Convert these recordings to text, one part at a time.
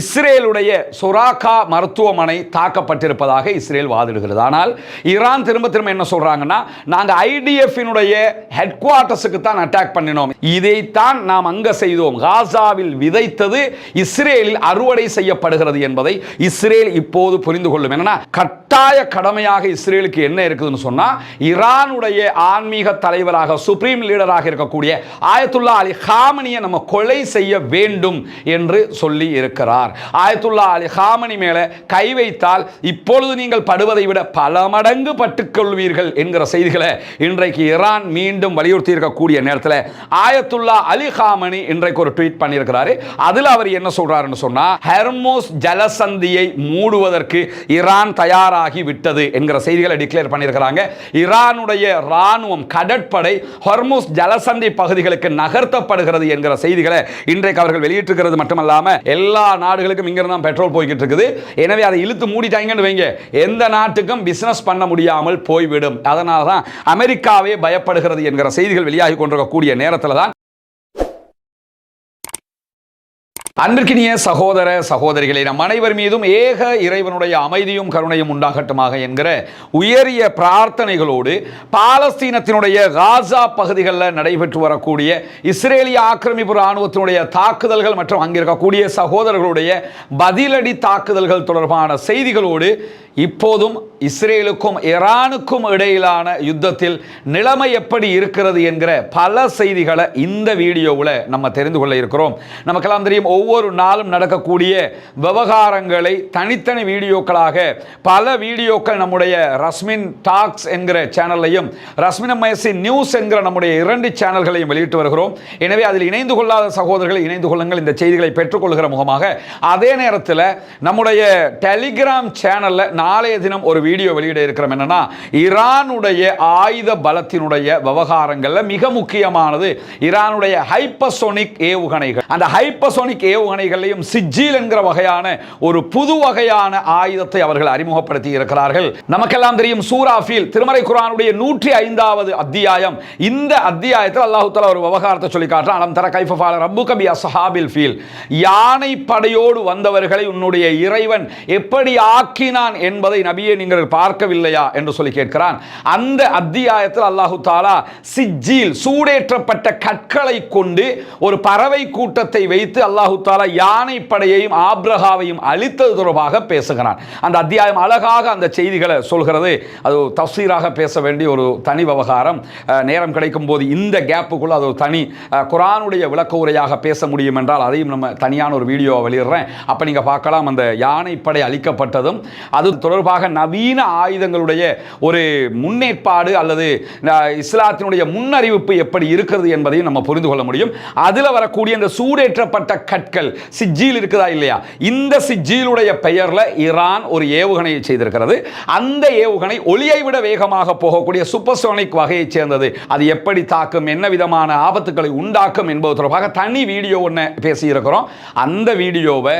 இஸ்ரேலுடைய சொராக்கா மருத்துவமனை தாக்கப்பட்டிருப்பதாக இஸ்ரேல் வாதிடுகிறது. ஆனால் ஈரான் திரும்ப திரும்ப என்ன சொல்றாங்கன்னா நாங்கள் ஐடிஎஃபினுடைய ஹெட் குவார்ட்டர்ஸுக்கு தான் அட்டாக் பண்ணினோம். இதைத்தான் நாம் அங்க செய்தோம். காசாவில் விதைத்தது இஸ்ரேலில் அறுவடை செய்யப்படுகிறது என்பதை இஸ்ரேல் இப்போது புரிந்து கொள்ளும். என்னன்னா கட்டாய கடமையாக இஸ்ரேலுக்கு என்ன இருக்குதுன்னு சொன்னா ஈரானுடைய ஆன்மீக தலைவராக சுப்ரீம் லீடராக இருக்கக்கூடிய ஆயத்துல்லா அலி ஹாமனியை நம்ம கொலை செய்ய வேண்டும் என்று சொல்லி இருக்கிறார். ஆயத்துல்லா அலி ஹாமணி மேலே கை வைத்தால் இப்பொழுது நீங்கள் படுவதை விட பல மடங்கு பட்டுக்கொள்வீர்கள் என்கிற செய்திகளை இன்றைக்கு ஈரான் மீண்டும் வலியுறுத்தி இருக்கக்கூடிய நேரத்தில் ஆயத்துல்லா அலி ஹாமணி இன்றைக்கு ஒரு ட்வீட் பண்ணியிருக்கிறாரு. அதில் அவர் என்ன சொல்றாருன்னு சொன்னா ஹெர்மோஸ் ஜலசந்தியை மூடுவதற்கு ஈரான் தயாராகி விட்டது என்கிற செய்திகளை டிக்ளேர் பண்ணியிருக்கிறாங்க. ஈரானுடைய ராணுவம் கடற்படை ஹெர்மோஸ் ஜலசந்தி பகுதிகளுக்கு நகர்த்தப்படுகிறது என்கிற செய்திகளை இன்றைக்கு அவர்கள் வெளியிட்டிருக்கிறது மட்டுமல்லாமல் எல்லா நாடுகளுக்கும் இங்கிருந்து தான் பெட்ரோல் போய்கிட்டு இருக்குது எனவே அதை இழுத்து மூடிட்டாங்கன்னு வைங்க. எந்த நாட்டுக்கும் பிசினஸ் பண்ண முடியாமல் போய்விடும். அதனால தான் அமெரிக்காவே பயப்படுகிறது என்கிற செய்திகள் வெளியாகி கொண்டிருக்கக்கூடிய நேரத்தில் தான் அன்பிற்கினிய சகோதர சகோதரிகளை நம் அனைவர் மீதும் ஏக இறைவனுடைய அமைதியும் கருணையும் உண்டாகட்டுமாக என்கிற உயரிய பிரார்த்தனைகளோடு பாலஸ்தீனத்தினுடைய காசா பகுதிகளில் நடைபெற்று வரக்கூடிய இஸ்ரேலிய ஆக்கிரமிப்பு இராணுவத்தினுடைய தாக்குதல்கள் மற்றும் அங்கிருக்கக்கூடிய சகோதரர்களுடைய பதிலடி தாக்குதல்கள் தொடர்பான செய்திகளோடு இப்போதும் இஸ்ரேலுக்கும் ஈரானுக்கும் இடையிலான யுத்தத்தில் நிலைமை எப்படி இருக்கிறது என்கிற பல செய்திகளை இந்த வீடியோவில் நம்ம தெரிந்து கொள்ள இருக்கிறோம். நமக்கெல்லாம் தெரியும் ஒவ்வொரு நாளும் நடக்கக்கூடிய விவகாரங்களை தனித்தனி வீடியோக்களாக பல வீடியோக்கள் நம்முடைய ரஸ்மின் டாக்ஸ் என்கிற சேனல்லையும் ரஸ்மின் எம்எஸ்சி நியூஸ் என்கிற நம்முடைய இரண்டு சேனல்களையும் வெளியிட்டு வருகிறோம். எனவே அதில் இணைந்து கொள்ளாத சகோதரர்கள் இணைந்து கொள்ளுங்கள். இந்த செய்திகளை பெற்றுக்கொள்கிற முகமாக அதே நேரத்தில் நம்முடைய டெலிகிராம் சேனலில் நாளைய தினம் ஒரு வீடியோ வெளியிட இருக்கிறோம். என்னன்னா ஈரானுடைய ஆயுத பலத்தினுடைய விவகாரங்களில் மிக முக்கியமானது ஈரானுடைய ஹைப்பசோனிக் ஏவுகணைகள். அந்த ஹைப்பசோனிக் ஏவுகணைகளையும் சிஜில் என்கிற வகையான ஒரு புது வகையான ஆயுதத்தை அவர்கள் அறிமுகப்படுத்தி இருக்கிறார்கள். நமக்கெல்லாம் தெரியும் சூராஃபில் திருமறை குரானுடைய நூற்றி ஐந்தாவது அத்தியாயம். இந்த அத்தியாயத்தில் அல்லாஹு தஆலா ஒரு விவகாரத்தை சொல்லி காட்டுறான். அலம் தர கைஃபால ரப்பு கபி அஸ்ஹாபில் ஃபீல். யானை படையோடு வந்தவர்களை உன்னுடைய இறைவன் எப்படி ஆக்கினான் என்பதை நபியை நீங்கள் பார்க்கவில்லையா என்று சொல்லி கேட்கிறான். அந்த அத்தியாயத்தில் அல்லாஹு தாலா சிஜில் சூடேற்றப்பட்ட கற்களை கொண்டு ஒரு பறவை கூட்டத்தை வைத்து அல்லாஹு தாலா யானை படையையும் ஆப்ரஹாவையும் அழித்தது தொடர்பாக பேசுகிறான். அந்த அத்தியாயம் அழகாக அந்த செய்திகளை சொல்கிறது. அது தஃசீராக பேச வேண்டிய ஒரு தனி விவகாரம். நேரம் கிடைக்கும் போது இந்த கேப்புக்குள்ள அது ஒரு தனி குரானுடைய விளக்க உரையாக பேச முடியும் என்றால் அதையும் நம்ம தனியான ஒரு வீடியோவை வெளியிடுறேன். அப்போ நீங்கள் பார்க்கலாம் அந்த யானைப்படை அழிக்கப்பட்டதும் அது தொடர்பாக நவீன ஆயுதங்களுடைய ஒரு முன்னேற்பாடு அல்லது இஸ்லாத்தினுடைய முன்னறிவிப்பு எப்படி இருக்கிறது என்பதையும் நம்ம புரிந்து கொள்ள முடியும். அதில் வரக்கூடிய இந்த சூடேற்றப்பட்ட கற்கள் சிஜில் இருக்குதா இல்லையா? இந்த சிஜிலுடைய பெயரில் ஈரான் ஒரு ஏவுகணையை செய்திருக்கிறது. அந்த ஏவுகணை ஒளியை விட வேகமாக போகக்கூடிய சூப்பர்சோனிக் வகையைச் சேர்ந்தது. அது எப்படி தாக்கும் என்ன விதமான ஆபத்துக்களை உண்டாக்கும் என்பது தொடர்பாக தனி வீடியோ ஒன்று பேசியிருக்கிறோம். அந்த வீடியோவை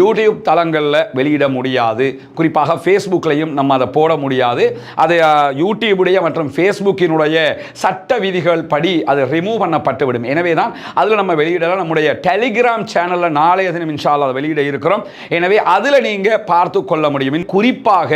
யூடியூப் தளங்களில் வெளியிட முடியாது. குறிப்பாக ஃபேஸ்புக்லையும் நம்ம அதை போட முடியாது. அது யூடியூபுடைய மற்றும் ஃபேஸ்புக்கினுடைய சட்ட விதிகள் படி அது ரிமூவ் பண்ணப்பட்டு விடும் எனவே தான் அதில் நம்ம வெளியிடலாம் நம்முடைய டெலிகிராம் சேனல் சேனலில் நாளைய தினம் இன்ஷால்லா அதை வெளியிட இருக்கிறோம். எனவே அதில் நீங்கள் பார்த்து கொள்ள முடியும். குறிப்பாக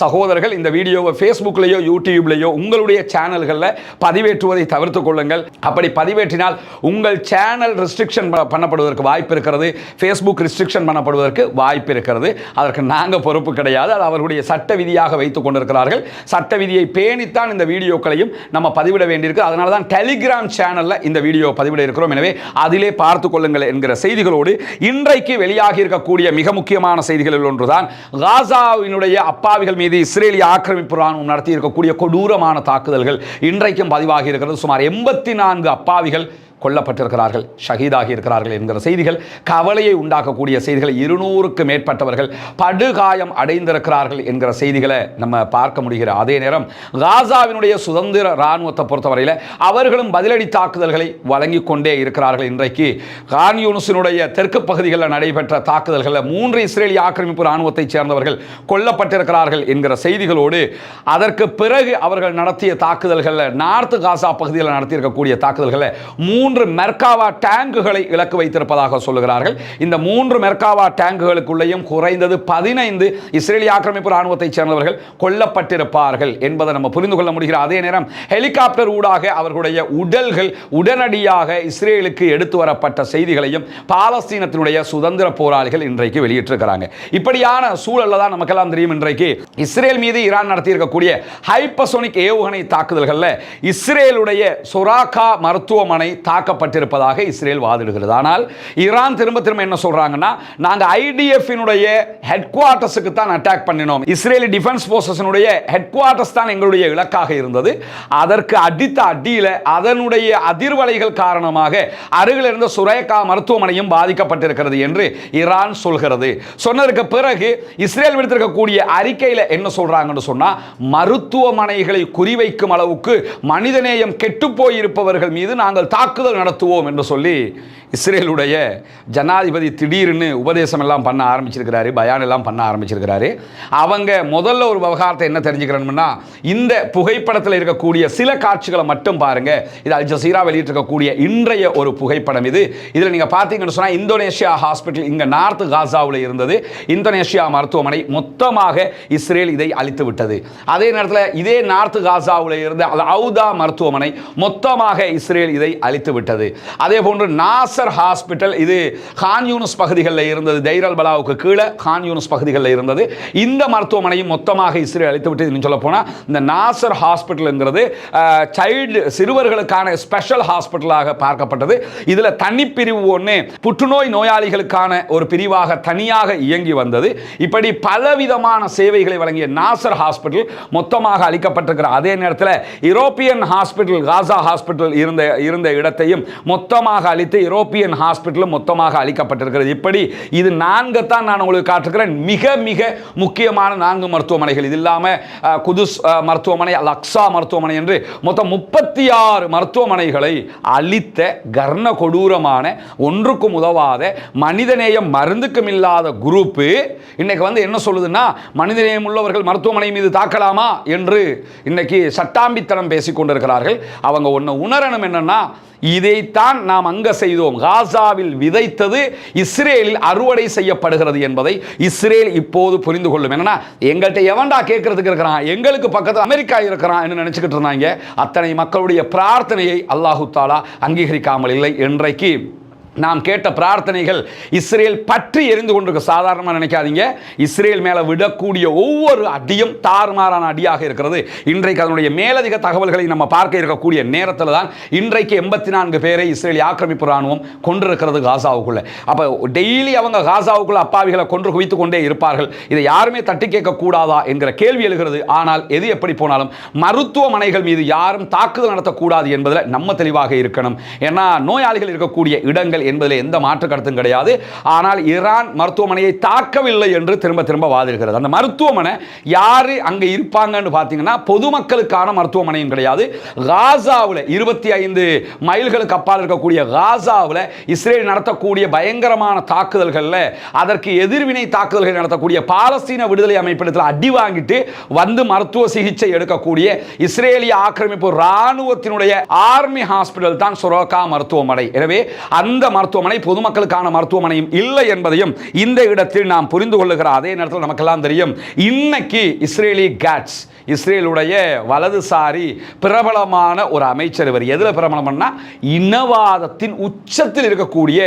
சகோதரர்கள் இந்த வீடியோவை ஃபேஸ்புக்லேயோ யூடியூப்லேயோ உங்களுடைய சேனல்களில் பதிவேற்றுவதை தவிர்த்து கொள்ளுங்கள். அப்படி பதிவேற்றினால் உங்கள் சேனல் ரெஸ்ட்ரிக்ஷன் பண்ணப்படுவதற்கு வாய்ப்பு இருக்கிறது. ஃபேஸ்புக் ரெஸ்ட்ரிக்ஷன் பண்ணப்படுவதற்கு வாய்ப்பு இருக்கிறது. அதற்கு நாங்கள் பொறுப்பு கிடையாது. அது அவர்களுடைய சட்ட விதியாக வைத்துக் கொண்டிருக்கிறார்கள். சட்ட விதியை பேணித்தான் இந்த வீடியோக்களையும் நம்ம பதிவிட வேண்டியிருக்கு. அதனால தான் டெலிகிராம் சேனலில் இந்த வீடியோ பதிவிட இருக்கிறோம். எனவே அதிலே பார்த்து கொள்ளுங்கள் என்கிற செய்திகள் செய்திகளோடு இன்றைக்கு வெளியாகி இருக்கக்கூடிய மிக முக்கியமான செய்திகளில் ஒன்றுதான். காசாவினுடைய அப்பாவிகள் மீது இஸ்ரேலிய ஆக்கிரமிப்பு ராணுவம் நடத்தி இருக்கக்கூடிய கொடூரமான தாக்குதல்கள் இன்றைக்கும் பதிவாகி இருக்கிறது. சுமார் எண்பத்தி நான்கு அப்பாவிகள் கொல்லப்பட்டிருக்கிறார்கள் ஷஹீதாகி இருக்கிறார்கள் என்கிற செய்திகள் கவலையை உண்டாக்கக்கூடிய செய்திகள் இருநூறுக்கு மேற்பட்டவர்கள் படுகாயம் அடைந்திருக்கிறார்கள் என்கிற செய்திகளை நம்ம பார்க்க முடிகிற அதே நேரம் காசாவினுடைய சுதந்திர இராணுவத்தை பொறுத்தவரையில் அவர்களும் பதிலடி தாக்குதல்களை வழங்கி கொண்டே இருக்கிறார்கள் இன்றைக்கு. கான் யூனுசினுடைய தெற்கு பகுதிகளில் நடைபெற்ற தாக்குதல்களில் மூன்று இஸ்ரேலிய ஆக்கிரமிப்பு இராணுவத்தைச் சேர்ந்தவர்கள் கொல்லப்பட்டிருக்கிறார்கள் என்கிற செய்திகளோடு அதற்கு பிறகு அவர்கள் நடத்திய தாக்குதல்களில் நார்த்து காசா பகுதியில் நடத்தியிருக்கக்கூடிய தாக்குதல்களை மூன்று மூன்று மெர்காவா டேங்குகளை இலக்கு வைத்திருப்பதாக சொல்லுகிறார்கள். இந்த மூன்று மெர்காவா டேங்குகளுக்குள்ளேயும் குறைந்தது பதினைந்து இஸ்ரேலிய ஆக்கிரமிப்பு ராணுவத்தைச் சேர்ந்தவர்கள் கொல்லப்பட்டிருப்பார்கள் என்பதை நம்ம புரிந்து கொள்ள முடிகிற அதே நேரம் ஹெலிகாப்டர் ஊடாக அவர்களுடைய உடல்கள் உடனடியாக இஸ்ரேலுக்கு எடுத்து வரப்பட்ட செய்திகளையும் பாலஸ்தீனத்தினுடைய சுதந்திர போராளிகள் இன்றைக்கு வெளியிட்டிருக்கிறாங்க. இப்படியான சூழல்ல தான் நமக்கெல்லாம் தெரியும் இன்றைக்கு இஸ்ரேல் மீது ஈரான் நடத்தியிருக்கக்கூடிய ஹைப்பசோனிக் ஏவுகணை தாக்குதல்களில் இஸ்ரேலுடைய சொராக்கா மருத்துவமனை தாக்கப்பட்டிருப்பதாக இஸ்ரேல் வாதிடுகிறது. ஆனால் ஈரான் திரும்ப திரும்ப என்ன சொல்றாங்கன்னா நாங்க ஐடிஎஃபினுடைய ஹெட் குவார்ட்டர்ஸுக்கு தான் அட்டாக் பண்ணினோம். இஸ்ரேலி டிஃபென்ஸ் போர்சஸினுடைய ஹெட் குவார்ட்டர்ஸ் தான் எங்களுடைய இலக்காக இருந்தது. அதற்கு அடித்த அடியில் அதனுடைய அதிர்வலைகள் காரணமாக அருகில் இருந்த சுரேகா மருத்துவமனையும் பாதிக்கப்பட்டிருக்கிறது என்று ஈரான் சொல்கிறது. சொன்னதற்கு பிறகு இஸ்ரேல் விடுத்திருக்கக்கூடிய அறிக்கையில் என்ன சொல்றாங்கன்னு சொன்னா மருத்துவமனைகளை குறிவைக்கும் அளவுக்கு மனிதநேயம் கெட்டுப்போய் இருப்பவர்கள் மீது நாங்கள் தாக்குதல் தாக்குதல் நடத்துவோம் என்று சொல்லி இஸ்ரேலுடைய ஜனாதிபதி திடீர்னு உபதேசம் எல்லாம் பண்ண ஆரம்பிச்சிருக்கிறாரு பயான் எல்லாம் பண்ண ஆரம்பிச்சிருக்கிறாரு. அவங்க முதல்ல ஒரு விவகாரத்தை என்ன தெரிஞ்சுக்கிறோம்னா இந்த புகைப்படத்தில் இருக்கக்கூடிய சில காட்சிகளை மட்டும் பாருங்க. இது அல் ஜசீரா வெளியிட்டிருக்கக்கூடிய இன்றைய ஒரு புகைப்படம் இது. இதில் நீங்கள் பார்த்தீங்கன்னு சொன்னால் இந்தோனேஷியா ஹாஸ்பிட்டல் இங்கே நார்த் காசாவில் இருந்தது. இந்தோனேஷியா மருத்துவமனை மொத்தமாக இஸ்ரேல் இதை அழித்து விட்டது. அதே நேரத்தில் இதே நார்த் காசாவில் இருந்த அல் அவுதா மருத்துவமனை மொத்தமாக இஸ்ரேல் இதை அழித்து விட்டது. அதே போன்று நாசர் ஹாஸ்பிட்டல் இது கான் யூனிஸ் பகுதிகளில் இருந்தது. தைரல் பலாவுக்கு கீழே கான் யூனிஸ் பகுதிகளில் இருந்தது. இந்த மருத்துவமனையும் மொத்தமாக இஸ்ரேல் அழித்து விட்டது சொல்ல போனால் இந்த நாசர் ஹாஸ்பிட்டல்ங்கிறது சைல்டு சிறுவர்களுக்கான ஸ்பெஷல் ஹாஸ்பிட்டலாக பார்க்கப்பட்டது. இதில் தனிப்பிரிவு ஒன்று புற்றுநோய் நோயாளிகளுக்கான ஒரு பிரிவாக தனியாக இயங்கி வந்தது. இப்படி பலவிதமான சேவைகளை வழங்கிய நாசர் ஹாஸ்பிட்டல் மொத்தமாக அளிக்கப்பட்டிருக்கிற அதே நேரத்தில் யூரோப்பியன் ஹாஸ்பிட்டல் காசா ஹாஸ்பிட்டல் இருந்த இருந்த இடத்தை ஹாஸ்பிட்டலையும் மொத்தமாக அழித்து யூரோப்பியன் ஹாஸ்பிட்டலும் மொத்தமாக அழிக்கப்பட்டிருக்கிறது. இப்படி இது நான்கு தான் நான் உங்களுக்கு காட்டுகிறேன் மிக மிக முக்கியமான நான்கு மருத்துவமனைகள். இது இல்லாமல் குதுஸ் மருத்துவமனை அல் அக்ஸா மருத்துவமனை என்று மொத்தம் முப்பத்தி ஆறு மருத்துவமனைகளை அழித்த கர்ண கொடூரமான ஒன்றுக்கும் உதவாத மனிதநேயம் மருந்துக்கும் இல்லாத குரூப்பு இன்னைக்கு வந்து என்ன சொல்லுதுன்னா மனிதநேயம் உள்ளவர்கள் மருத்துவமனை மீது தாக்கலாமா என்று இன்னைக்கு சட்டாம்பித்தனம் பேசிக்கொண்டிருக்கிறார்கள். அவங்க ஒன்று உணரணும் என்னன்னா இதைத்தான் நாம் அங்க செய்தோம். காசாவில் விதைத்தது இஸ்ரேலில் அறுவடை செய்யப்படுகிறது என்பதை இஸ்ரேல் இப்போது புரிந்து கொள்ளும். என்னன்னா எங்கள்கிட்ட எவன்டா கேட்கறதுக்கு இருக்கிறான்? எங்களுக்கு பக்கத்தில் அமெரிக்கா இருக்கிறான் என்று நினைச்சுக்கிட்டு இருந்தாங்க. அத்தனை மக்களுடைய பிரார்த்தனையை அல்லாஹு தாலா அங்கீகரிக்காமல் இல்லை என்றைக்கு? நாம் கேட்ட பிரார்த்தனைகள் இஸ்ரேல் பற்றி எரிந்து கொண்டிருக்க சாதாரணமாக நினைக்காதீங்க. இஸ்ரேல் மேலே விடக்கூடிய ஒவ்வொரு அடியும் தாறுமாறான அடியாக இருக்கிறது. இன்றைக்கு அதனுடைய மேலதிக தகவல்களை நம்ம பார்க்க இருக்கக்கூடிய நேரத்தில் தான் இன்றைக்கு எண்பத்தி நான்கு பேரை இஸ்ரேல் ஆக்கிரமிப்பு ராணுவம் கொண்டிருக்கிறது காசாவுக்குள்ளே. அப்போ டெய்லி அவங்க காசாவுக்குள்ள அப்பாவிகளை கொன்று குவித்து கொண்டே இருப்பார்கள். இதை யாருமே தட்டி கேட்கக்கூடாதா என்கிற கேள்வி எழுகிறது. ஆனால் எது எப்படி போனாலும் மருத்துவமனைகள் மீது யாரும் தாக்குதல் நடத்தக்கூடாது என்பதில் நம்ம தெளிவாக இருக்கணும். ஏன்னா நோயாளிகள் இருக்கக்கூடிய இடங்கள் என்பதில் எந்த மாற்று கருத்தும் கிடையாது. ஆனால் ஈரான் மருத்துவமனையை தாக்கவில்லை என்று திரும்ப திரும்ப வாதிடுகிறது. அந்த மருத்துவமனை யார் அங்கே இருப்பாங்கன்னு பார்த்தீங்கன்னா பொதுமக்களுக்கான மருத்துவமனையும் கிடையாது. காசாவில் இருபத்தி ஐந்து மைல்களுக்கு அப்பால் இருக்கக்கூடிய காசாவில் இஸ்ரேல் நடத்தக்கூடிய பயங்கரமான தாக்குதல்களில் அதற்கு எதிர்வினை தாக்குதல்கள் நடத்தக்கூடிய பாலஸ்தீன விடுதலை அமைப்பிடத்தில் அடி வாங்கிட்டு வந்து மருத்துவ சிகிச்சை எடுக்கக்கூடிய இஸ்ரேலிய ஆக்கிரமிப்பு ராணுவத்தினுடைய ஆர்மி ஹாஸ்பிட்டல் தான் சொரோகா மருத்துவமனை. எனவே அந்த மருத்துவமனை பொதுமக்களுக்கான மருத்துவமனையும் இல்லை என்பதையும் இந்த இடத்தில் நாம் புரிந்து கொள்ளுகிற அதே நேரத்தில் நமக்கெல்லாம் தெரியும். இன்னைக்கு இஸ்ரேலி கேட்ஸ் இஸ்ரேலுடைய வலதுசாரி பிரபலமான ஒரு அமைச்சர் இவர். எதில் பிரபலம்னா இனவாதத்தின் உச்சத்தில் இருக்கக்கூடிய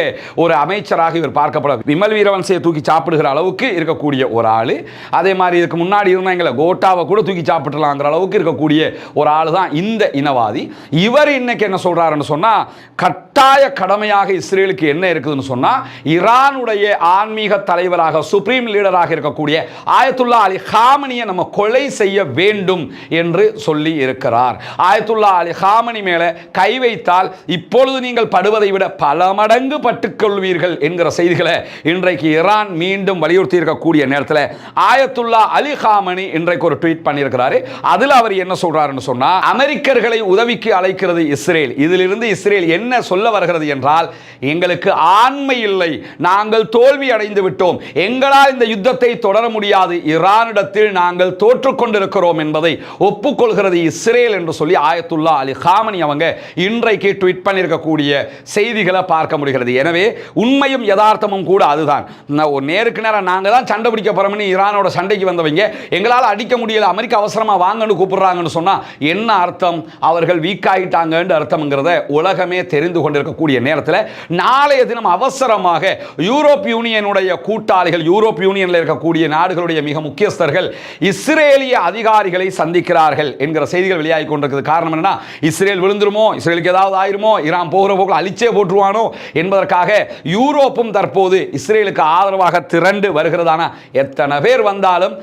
ஒரு அமைச்சராக இவர் பார்க்கப்பட விமல் வீரவன்சையை தூக்கி சாப்பிடுகிற அளவுக்கு இருக்கக்கூடிய ஒரு ஆள். அதே மாதிரி இதுக்கு முன்னாடி இருந்தாங்களே கோட்டாவை கூட தூக்கி சாப்பிடலாங்கிற அளவுக்கு இருக்கக்கூடிய ஒரு ஆள் தான் இந்த இனவாதி. இவர் இன்னைக்கு என்ன சொல்கிறாருன்னு சொன்னால் கட்டாய கடமையாக இஸ்ரேலுக்கு என்ன இருக்குதுன்னு சொன்னா ஈரானுடைய ஆன்மீக தலைவராக சுப்ரீம் லீடராக இருக்கக்கூடிய ஆயத்துல்லா அலி ஹாமனியை நம்ம கொலை செய்ய வேண்டும் என்று சொல்லி இருக்கிறார். ஆயத்துல்லா அலி ஹாமனி மேல கை வைத்தால் இப்பொழுது நீங்கள் படுவதை விட பல மடங்கு பட்டுக்கொள்வீர்கள் என்கிற செய்திகளை இன்றைக்கு ஈரான் மீண்டும் வலியுறுத்தி இருக்கக்கூடிய நேரத்தில் ஆயத்துல்லா அலி ஹாமனி இன்றைக்கு ஒரு ட்வீட் பண்ணியிருக்கிறாரு. அதில் அவர் என்ன சொல்றாருன்னு சொன்னா அமெரிக்கர்களை உதவிக்கு அழைக்கிறது இஸ்ரேல். இதிலிருந்து இஸ்ரேல் என்ன சொல்ல வருகிறது என்றால் எங்களுக்கு ஆண்மை இல்லை. நாங்கள் தோல்வி அடைந்து விட்டோம். எங்களால் இந்த யுத்தத்தை தொடர முடியாது. ஈரானிடத்தில் நாங்கள் தோற்றுக் கொண்டிருக்கிறோம் என்பதை ஒப்புக்கொள்கிறது இஸ்ரேல் என்று சொல்லி ஆயத்துல்லா அலி ஹாமனி அவங்க இன்றைக்கு ட்வீட் பண்ணியிருக்கக்கூடிய செய்திகளை பார்க்க முடிகிறது. எனவே உண்மையும் யதார்த்தமும் கூட அதுதான். நான் ஒரு நேருக்கு நேரம் நாங்கள் தான் சண்டை பிடிக்க போறோம்னு ஈரானோட சண்டைக்கு வந்தவங்க எங்களால் அடிக்க முடியல அமெரிக்கா அவசரமாக வாங்கன்னு கூப்பிடுறாங்கன்னு சொன்னால் என்ன அர்த்தம்? அவர்கள் வீக் ஆகிட்டாங்கன்னு அர்த்தம்ங்கிறத உலகமே தெரிந்து கொண்டிருக்கக்கூடிய நேரத்தில் நாளைய தினம் அவசரமாக யூரோப் யூனியனுடைய கூட்டாளிகள் யூரோப் யூனியனில் இருக்கக்கூடிய நாடுகளுடைய மிக முக்கியஸ்தர்கள் இஸ்ரேலிய அதிகாரிகளை சந்திக்கிறார்கள் என்கிற செய்திகள் வெளியாகி கொண்டிருக்கிறது காரணம் என்னன்னா இஸ்ரேல் விழுந்துருமோ இஸ்ரேலுக்கு ஏதாவது ஆயிருமோ ஈரான் போகிற போக்கில் அழிச்சே போட்டுருவானோ என்பதற்காக யூரோப்பும் தற்போது இஸ்ரேலுக்கு ஆதரவாக திரண்டு வருகிறதானா எத்தனை பேர் வந்தாலும்